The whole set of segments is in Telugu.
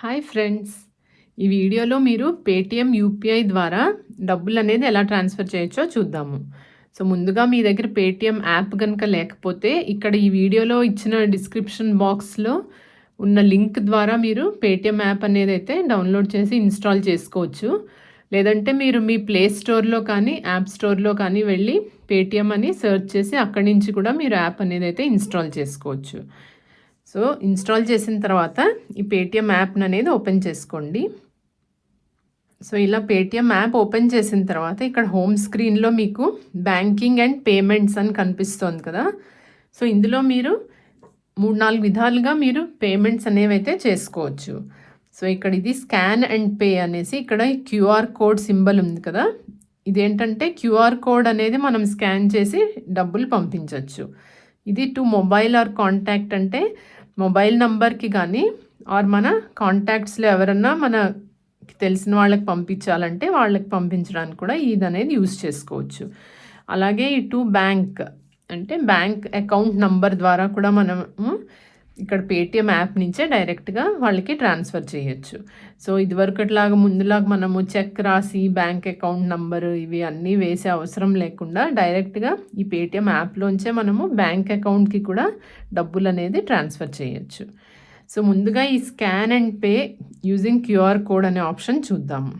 హాయ్ ఫ్రెండ్స్ ఈ వీడియోలో మీరు పేటిఎం యూపీఐ ద్వారా డబ్బులు అనేది ఎలా ట్రాన్స్ఫర్ చేయొచ్చో చూద్దాము. సో ముందుగా మీ దగ్గర పేటిఎం యాప్ కనుక లేకపోతే ఇక్కడ ఈ వీడియోలో ఇచ్చిన డిస్క్రిప్షన్ బాక్స్లో ఉన్న లింక్ ద్వారా మీరు పేటిఎం యాప్ అనేది అయితే డౌన్లోడ్ చేసి ఇన్స్టాల్ చేసుకోవచ్చు. లేదంటే మీరు మీ ప్లే స్టోర్లో కానీ యాప్ స్టోర్లో కానీ వెళ్ళి పేటిఎం అని సెర్చ్ చేసి అక్కడి నుంచి కూడా మీరు యాప్ అనేది అయితే ఇన్స్టాల్ చేసుకోవచ్చు. సో ఇన్స్టాల్ చేసిన తర్వాత ఈ పేటిఎం యాప్ని అనేది ఓపెన్ చేసుకోండి. సో ఇలా పేటిఎం యాప్ ఓపెన్ చేసిన తర్వాత ఇక్కడ హోమ్ స్క్రీన్లో మీకు బ్యాంకింగ్ అండ్ పేమెంట్స్ అని కనిపిస్తోంది కదా. సో ఇందులో మీరు మూడు నాలుగు విధాలుగా మీరు పేమెంట్స్ అనేవి అయితే చేసుకోవచ్చు. సో ఇక్కడ ఇది స్కాన్ అండ్ పే అనేసి ఇక్కడ క్యూఆర్ కోడ్ సింబల్ ఉంది కదా. ఇదేంటంటే క్యూఆర్ కోడ్ అనేది మనం స్కాన్ చేసి డబ్బులు పంపించవచ్చు ఇది టు మొబైల్ ఆర్ కాంటాక్ట్ అంటే మొబైల్ నంబర్కి కానీ ఆర్ మన కాంటాక్ట్స్లో ఎవరన్నా మనకి తెలిసిన వాళ్ళకి పంపించాలంటే వాళ్ళకి పంపించడానికి కూడా ఇది అనేది యూజ్ చేసుకోవచ్చు. అలాగే ఈ బ్యాంక్ అంటే బ్యాంక్ అకౌంట్ నంబర్ ద్వారా కూడా మనము ఇక్కడ పేటిఎం యాప్ నుంచే డైరెక్ట్గా వాళ్ళకి ట్రాన్స్ఫర్ చేయొచ్చు. సో ఇదివరకట్లాగా ముందులాగా మనము చెక్ రాసి బ్యాంక్ అకౌంట్ నంబరు ఇవి అన్నీ వేసే అవసరం లేకుండా డైరెక్ట్గా ఈ పేటిఎం యాప్లోంచే మనము బ్యాంక్ అకౌంట్కి కూడా డబ్బులు అనేది ట్రాన్స్ఫర్ చేయొచ్చు. సో ముందుగా ఈ scan and pay using QR code అనే ఆప్షన్ చూద్దాము.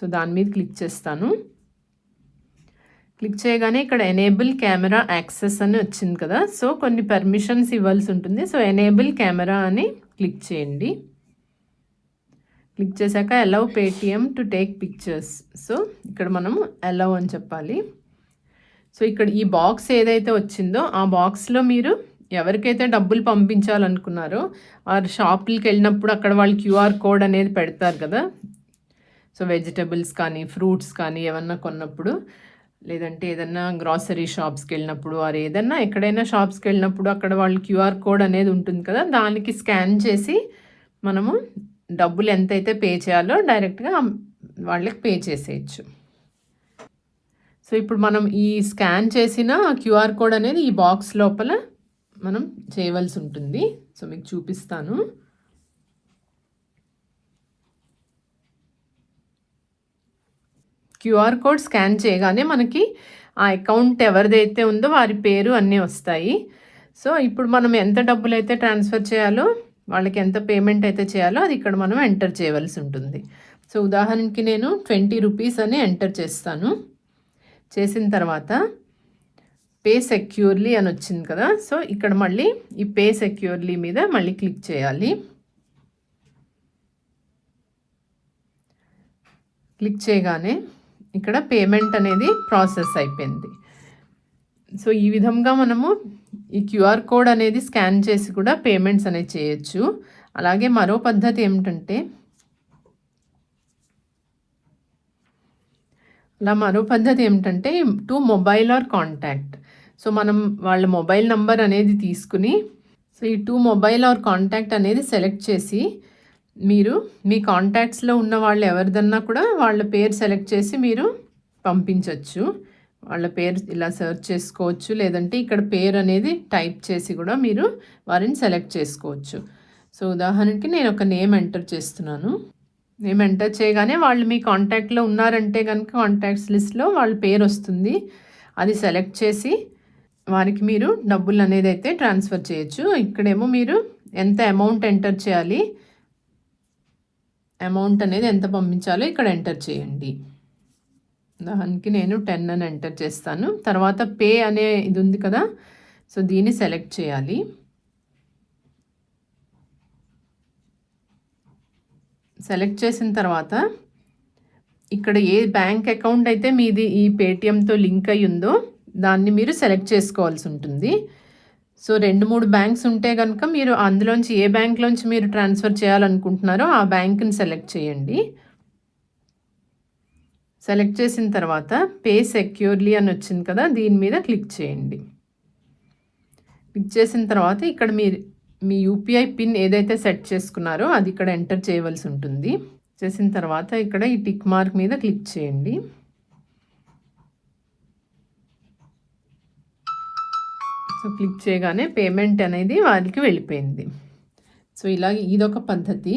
సో దాని మీద క్లిక్ చేస్తాను. క్లిక్ చేయగానే ఇక్కడ ఎనేబుల్ కెమెరా యాక్సెస్ అని వచ్చింది కదా. సో కొన్ని పర్మిషన్స్ ఇవ్వాల్సి ఉంటుంది సో ఎనేబుల్ కెమెరా అని క్లిక్ చేయండి. క్లిక్ చేశాక allow Paytm to take pictures. So ఇక్కడ మనము అలౌ అని చెప్పాలి. సో ఇక్కడ ఈ బాక్స్ ఏదైతే వచ్చిందో ఆ బాక్స్లో మీరు ఎవరికైతే డబ్బులు పంపించాలనుకున్నారో ఆ షాపులకి వెళ్ళినప్పుడు అక్కడ వాళ్ళు క్యూఆర్ కోడ్ అనేది పెడతారు కదా. సో వెజిటబుల్స్ కానీ ఫ్రూట్స్ కానీ ఏమన్నా కొన్నప్పుడు లేదంటే ఏదన్నా గ్రాసరీ షాప్స్కి వెళ్ళినప్పుడు ఆర్ ఏదన్నా ఎక్కడైనా షాప్స్కి వెళ్ళినప్పుడు అక్కడ వాళ్ళు క్యూఆర్ కోడ్ అనేది ఉంటుంది కదా దానికి స్కాన్ చేసి మనము డబ్బులు ఎంతైతే పే చేయాలో డైరెక్ట్గా వాళ్ళకి పే చేసేయచ్చు. సో ఇప్పుడు మనం ఈ స్కాన్ చేసిన క్యూఆర్ కోడ్ అనేది ఈ బాక్స్ లోపల మనం చేయవలసి ఉంటుంది. సో మీకు చూపిస్తాను. క్యూఆర్ కోడ్ స్కాన్ చేయగానే మనకి ఆ అకౌంట్ ఎవరిదైతే ఉందో వారి పేరు అన్నీ వస్తాయి. సో ఇప్పుడు మనం ఎంత డబ్బులు అయితే ట్రాన్స్ఫర్ చేయాలో వాళ్ళకి ఎంత పేమెంట్ అయితే చేయాలో అది ఇక్కడ మనం ఎంటర్ చేయవలసి ఉంటుంది. సో ఉదాహరణకి నేను ట్వంటీ రూపీస్ అని ఎంటర్ చేస్తాను. చేసిన తర్వాత పే సెక్యూర్లీ అని వచ్చింది కదా సో ఇక్కడ మళ్ళీ ఈ పే సెక్యూర్లీ మీద మళ్ళీ క్లిక్ చేయాలి. క్లిక్ చేయగానే ఇక్కడ పేమెంట్ అనేది ప్రాసెస్ అయిపోయింది. సో ఈ విధంగా మనము ఈ క్యూఆర్ కోడ్ అనేది స్కాన్ చేసి కూడా పేమెంట్స్ అనేది చేయొచ్చు. అలాగే మరో పద్ధతి ఏమిటంటే అలా మరో పద్ధతి ఏమిటంటే to mobile or contact. So మనం వాళ్ళ మొబైల్ నంబర్ అనేది తీసుకుని సో ఈ టూ మొబైల్ ఆర్ కాంటాక్ట్ అనేది సెలెక్ట్ చేసి మీరు మీ కాంటాక్ట్స్లో ఉన్న వాళ్ళు ఎవరిదన్నా కూడా వాళ్ళ పేరు సెలెక్ట్ చేసి మీరు పంపించవచ్చు వాళ్ళ పేరు ఇలా సెర్చ్ చేసుకోవచ్చు. లేదంటే ఇక్కడ పేరు అనేది టైప్ చేసి కూడా మీరు వారిని సెలెక్ట్ చేసుకోవచ్చు. సో ఉదాహరణకి నేను ఒక నేమ్ ఎంటర్ చేస్తున్నాను. నేమ్ ఎంటర్ చేయగానే వాళ్ళు మీ కాంటాక్ట్లో ఉన్నారంటే కనుక కాంటాక్ట్స్ లిస్ట్లో వాళ్ళ పేరు వస్తుంది. అది సెలెక్ట్ చేసి వారికి మీరు డబ్బులు అనేది అయితే ట్రాన్స్ఫర్ చేయొచ్చు. ఇక్కడేమో మీరు ఎంత అమౌంట్ ఎంటర్ చేయాలి? అమౌంట్ అనేది ఎంత పంపించాలో ఇక్కడ ఎంటర్ చేయండి. దానికి నేను టెన్ అని ఎంటర్ చేస్తాను. తర్వాత పే అనే ఇది ఉంది కదా సో దీన్ని సెలెక్ట్ చేయాలి. సెలెక్ట్ చేసిన తర్వాత ఇక్కడ ఏ బ్యాంక్ అకౌంట్ అయితే మీది ఈ పేటిఎంతో లింక్ అయి ఉందో దాన్ని మీరు సెలెక్ట్ చేసుకోవాల్సి ఉంటుంది. సో రెండు మూడు బ్యాంక్స్ ఉంటే కనుక మీరు అందులోంచి ఏ బ్యాంక్లోంచి మీరు ట్రాన్స్ఫర్ చేయాలనుకుంటున్నారో ఆ బ్యాంక్ని సెలెక్ట్ చేయండి. సెలెక్ట్ చేసిన తర్వాత పే సెక్యూర్లీ అని వచ్చింది కదా దీని మీద క్లిక్ చేయండి. క్లిక్ చేసిన తర్వాత ఇక్కడ మీరు మీ యూపీఐ పిన్ ఏదైతే సెట్ చేసుకున్నారో అది ఇక్కడ ఎంటర్ చేయవలసి ఉంటుంది. చేసిన తర్వాత ఇక్కడ ఈ టిక్ మార్క్ మీద క్లిక్ చేయండి. సో క్లిక్ చేయగానే పేమెంట్ అనేది వారికి వెళ్ళిపోయింది. సో ఇలా ఇదొక పద్ధతి.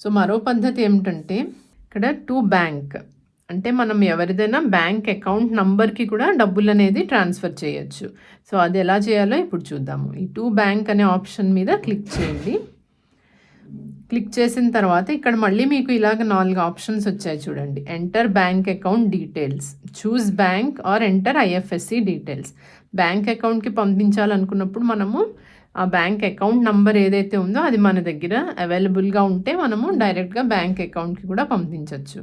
సో మరో పద్ధతి ఏమిటంటే ఇక్కడ టు బ్యాంక్ అంటే మనం ఎవరిదైనా బ్యాంక్ అకౌంట్ నంబర్కి కూడా డబ్బులు అనేది ట్రాన్స్ఫర్ చేయొచ్చు. సో అది ఎలా చేయాలో ఇప్పుడు చూద్దాము. ఈ టూ బ్యాంక్ అనే ఆప్షన్ మీద క్లిక్ చేయండి. క్లిక్ చేసిన తర్వాత ఇక్కడ మళ్ళీ మీకు ఇలాగ నాలుగు ఆప్షన్స్ వచ్చాయి చూడండి. Enter bank account details choose bank or enter IFSC details. Bank అకౌంట్కి పంపించాలనుకున్నప్పుడు మనము ఆ బ్యాంక్ అకౌంట్ నంబర్ ఏదైతే ఉందో అది మన దగ్గర అవైలబుల్గా ఉంటే మనము డైరెక్ట్గా బ్యాంక్ అకౌంట్కి కూడా పంపించవచ్చు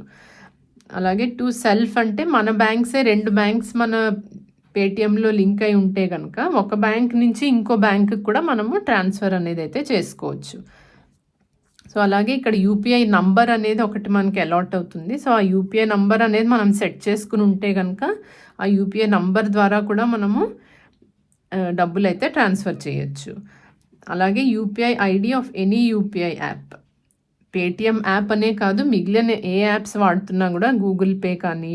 అలాగే టు సెల్ఫ్ అంటే మన బ్యాంక్సే రెండు బ్యాంక్స్ మన పేటిఎంలో లింక్ అయి ఉంటే కనుక ఒక బ్యాంక్ నుంచి ఇంకో బ్యాంకుకి కూడా మనము ట్రాన్స్ఫర్ అనేది అయితే చేసుకోవచ్చు. సో అలాగే ఇక్కడ యూపీఐ నంబర్ అనేది ఒకటి మనకి అలాట్ అవుతుంది. సో ఆ యూపీఐ నంబర్ అనేది మనం సెట్ చేసుకుని ఉంటే కనుక ఆ యూపీఐ నంబర్ ద్వారా కూడా మనము డబ్బులు అయితే ట్రాన్స్ఫర్ చేయొచ్చు. అలాగే UPI ID of any UPI app Paytm app అనే కాదు మిగిలిన ఏ యాప్స్ వాడుతున్నా కూడా గూగుల్ పే కానీ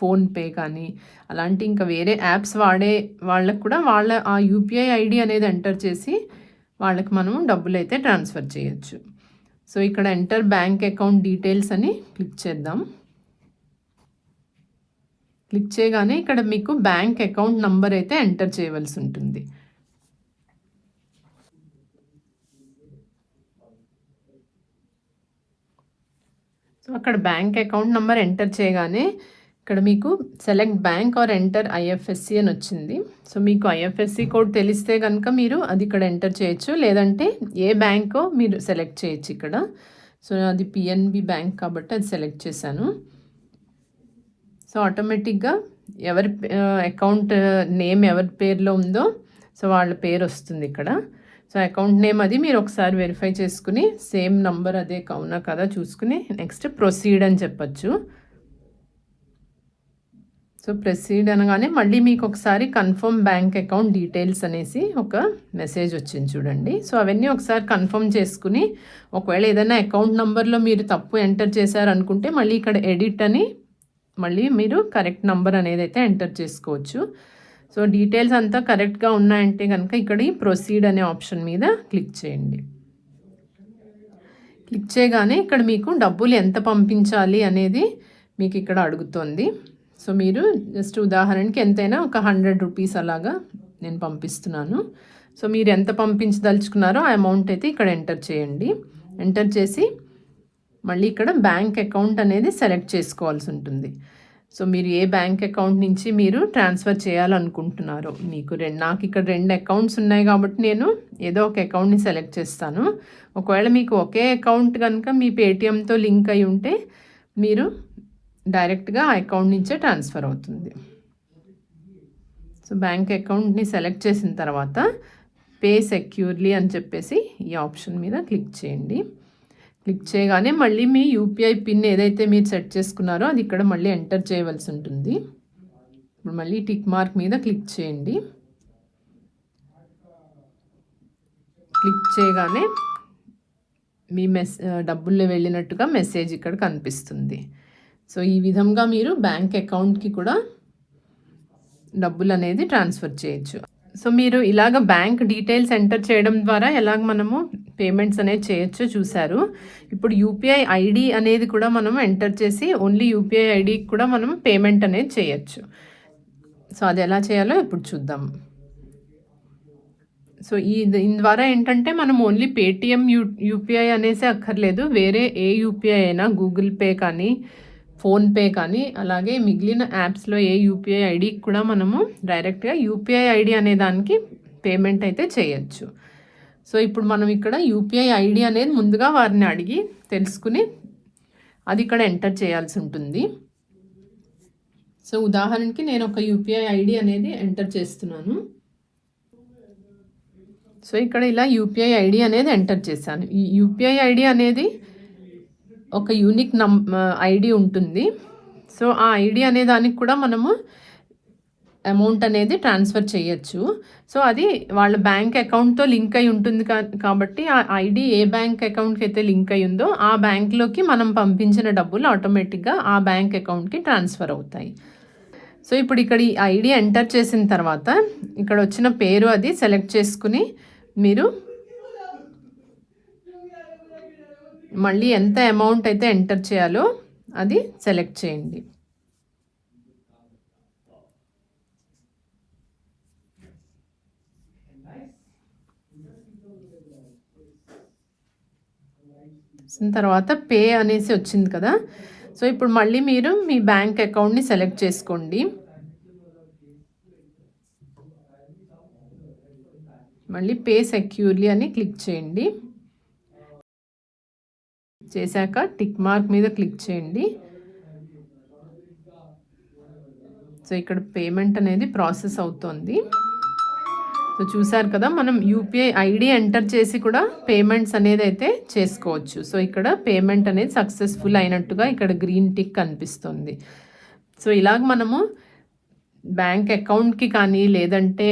ఫోన్పే కానీ అలాంటి ఇంకా వేరే యాప్స్ వాడే వాళ్ళకు కూడా వాళ్ళ ఆ యూపీఐ ఐడి అనేది ఎంటర్ చేసి వాళ్ళకి మనము డబ్బులు అయితే ట్రాన్స్ఫర్ చేయొచ్చు. సో ఇక్కడ ఎంటర్ బ్యాంక్ అకౌంట్ డీటెయిల్స్ అని క్లిక్ చేద్దాం. క్లిక్ చేయగానే ఇక్కడ మీకు బ్యాంక్ అకౌంట్ నంబర్ అయితే ఎంటర్ చేయవలసి ఉంటుంది. సో అక్కడ బ్యాంక్ అకౌంట్ నెంబర్ ఎంటర్ చేయగానే ఇక్కడ మీకు select bank or enter IFSC అని వచ్చింది. సో మీకు ఐఎఫ్ఎస్సి కోడ్ తెలిస్తే కనుక మీరు అది ఇక్కడ ఎంటర్ చేయొచ్చు. లేదంటే ఏ బ్యాంకో మీరు సెలెక్ట్ చేయొచ్చు ఇక్కడ. సో అది పిఎన్బి బ్యాంక్ కాబట్టి అది సెలెక్ట్ చేశాను. సో ఆటోమేటిక్గా ఎవరి అకౌంట్ నేమ్ ఎవరి పేరులో ఉందో సో వాళ్ళ పేరు వస్తుంది ఇక్కడ. సో అకౌంట్ నేమ్ అది మీరు ఒకసారి వెరిఫై చేసుకుని సేమ్ నంబర్ అదే అవునా కదా చూసుకుని నెక్స్ట్ ప్రొసీడ్ అని చెప్పచ్చు. సో ప్రొసీడ్ అనగానే మళ్ళీ మీకు ఒకసారి కన్ఫర్మ్ బ్యాంక్ అకౌంట్ డీటెయిల్స్ అనేసి ఒక మెసేజ్ వచ్చింది చూడండి. సో అవన్నీ ఒకసారి కన్ఫర్మ్ చేసుకుని ఒకవేళ ఏదైనా అకౌంట్ నెంబర్లో మీరు తప్పు ఎంటర్ చేశారనుకుంటే మళ్ళీ ఇక్కడ ఎడిట్ అని మళ్ళీ మీరు కరెక్ట్ నెంబర్ అనేది అయితే ఎంటర్ చేసుకోవచ్చు. సో డీటెయిల్స్ అంతా కరెక్ట్గా ఉన్నాయంటే కనుక ఇక్కడ ఈ ప్రొసీడ్ అనే ఆప్షన్ మీద క్లిక్ చేయండి. క్లిక్ చేయగానే ఇక్కడ మీకు డబ్బులు ఎంత పంపించాలి అనేది మీకు ఇక్కడ అడుగుతుంది. సో మీరు జస్ట్ ఉదాహరణకి ఎంతైనా ఒక హండ్రెడ్ రూపీస్ అలాగా నేను పంపిస్తున్నాను. సో మీరు ఎంత పంపించదలుచుకున్నారో ఆ అమౌంట్ అయితే ఇక్కడ ఎంటర్ చేయండి. ఎంటర్ చేసి మళ్ళీ ఇక్కడ బ్యాంక్ అకౌంట్ అనేది సెలెక్ట్ చేసుకోవాల్సి ఉంటుంది. సో మీరు ఏ బ్యాంక్ అకౌంట్ నుంచి మీరు ట్రాన్స్ఫర్ చేయాలనుకుంటున్నారో మీకు రెండు నాకు ఇక్కడ రెండు అకౌంట్స్ ఉన్నాయి కాబట్టి నేను ఏదో ఒక అకౌంట్ని సెలెక్ట్ చేస్తాను. ఒకవేళ మీకు ఒకే అకౌంట్ కనుక మీ పేటిఎంతో లింక్ అయి ఉంటే మీరు డైరెక్ట్గా అకౌంట్ నుంచే ట్రాన్స్ఫర్ అవుతుంది. సో బ్యాంక్ అకౌంట్ని సెలెక్ట్ చేసిన తర్వాత పే సెక్యూర్లీ అని చెప్పేసి ఈ ఆప్షన్ మీద క్లిక్ చేయండి. క్లిక్ చేయగానే మళ్ళీ మీ యూపీఐ పిన్ ఏదైతే మీరు సెట్ చేసుకున్నారో అది ఇక్కడ మళ్ళీ ఎంటర్ చేయవలసి ఉంటుంది. ఇప్పుడు మళ్ళీ టిక్ మార్క్ మీద క్లిక్ చేయండి. క్లిక్ చేయగానే మీ మెస్ డబ్బుల్లో వెళ్ళినట్టుగా మెసేజ్ ఇక్కడ కనిపిస్తుంది. సో ఈ విధంగా మీరు బ్యాంక్ అకౌంట్కి కూడా డబ్బులు అనేది ట్రాన్స్ఫర్ చేయొచ్చు. సో మీరు ఇలాగ బ్యాంక్ డీటెయిల్స్ ఎంటర్ చేయడం ద్వారా ఎలాగ మనము పేమెంట్స్ అనేది చేయొచ్చో చూశారు. ఇప్పుడు యూపీఐ ఐడి అనేది కూడా మనం ఎంటర్ చేసి ఓన్లీ యూపీఐ ఐడికి కూడా మనం పేమెంట్ అనేది చేయొచ్చు. సో అది ఎలా చేయాలో ఇప్పుడు చూద్దాం. సో ఈ దీని ద్వారా ఏంటంటే మనం ఓన్లీ పేటిఎం యూ యూపీఐ అనేసి అక్కర్లేదు. వేరే ఏ యూపీఐ అయినా గూగుల్ పే కానీ ఫోన్పే కానీ అలాగే మిగిలిన యాప్స్లో ఏ యూపీఐ ఐడికి కూడా మనము డైరెక్ట్గా యూపీఐ ఐడి అనే దానికి పేమెంట్ అయితే చేయొచ్చు. సో ఇప్పుడు మనం ఇక్కడ యూపీఐ ఐడి అనేది ముందుగా వారిని అడిగి తెలుసుకుని అది ఇక్కడ ఎంటర్ చేయాల్సి ఉంటుంది. సో ఉదాహరణకి నేను ఒక యూపీఐ ఐడి అనేది ఎంటర్ చేస్తున్నాను. సో ఇక్కడ ఇలా యూపీఐ ఐడి అనేది ఎంటర్ చేశాను. ఈ యూపీఐ ఐడి అనేది ఒక యూనిక్ నం ఐడి ఉంటుంది. సో ఆ ఐడి అనే దానికి కూడా మనము అమౌంట్ అనేది ట్రాన్స్ఫర్ చేయొచ్చు. సో అది వాళ్ళ బ్యాంక్ అకౌంట్తో లింక్ అయి ఉంటుంది కాబట్టి ఆ ఐడి ఏ బ్యాంక్ అకౌంట్కి అయితే లింక్ అయి ఉందో ఆ బ్యాంక్లోకి మనం పంపించిన డబ్బులు ఆటోమేటిక్గా ఆ బ్యాంక్ అకౌంట్కి ట్రాన్స్ఫర్ అవుతాయి. సో ఇప్పుడు ఇక్కడ ఈ ఐడి ఎంటర్ చేసిన తర్వాత ఇక్కడ వచ్చిన పేరు అది సెలెక్ట్ చేసుకుని మీరు మళ్ళీ ఎంత అమౌంట్ అయితే ఎంటర్ చేయాలో అది సెలెక్ట్ చేయండి. తర్వాత పే అనేసి వచ్చింది కదా. సో ఇప్పుడు మళ్ళీ మీరు మీ బ్యాంక్ అకౌంట్ని సెలెక్ట్ చేసుకోండి. మళ్ళీ పే సెక్యూర్లీ అని క్లిక్ చేయండి. చేశాక టిక్ మార్క్ మీద క్లిక్ చేయండి. సో ఇక్కడ పేమెంట్ అనేది ప్రాసెస్ అవుతుంది. సో చూసారు కదా మనం యూపీఐ ఐడి ఎంటర్ చేసి కూడా పేమెంట్స్ అనేది అయితే చేసుకోవచ్చు. సో ఇక్కడ పేమెంట్ అనేది సక్సెస్ఫుల్ అయినట్టుగా ఇక్కడ గ్రీన్ టిక్ కనిపిస్తుంది. సో ఇలాగ మనము బ్యాంక్ అకౌంట్కి కానీ లేదంటే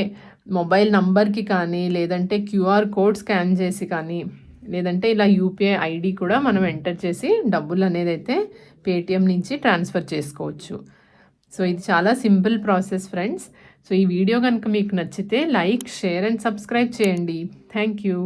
మొబైల్ నంబర్కి కానీ లేదంటే క్యూఆర్ కోడ్ స్కాన్ చేసి కానీ లేదంటే ఇలా యూపీఐ ఐడి కూడా మనం ఎంటర్ చేసి డబ్బులు అనేది అయితే పేటిఎం నుంచి ట్రాన్స్ఫర్ చేసుకోవచ్చు. సో ఇది చాలా సింపుల్ ప్రాసెస్ ఫ్రెండ్స్. సో ఈ వీడియో కనుక మీకు నచ్చితే లైక్ షేర్ అండ్ సబ్స్క్రైబ్ చేయండి. Thank you.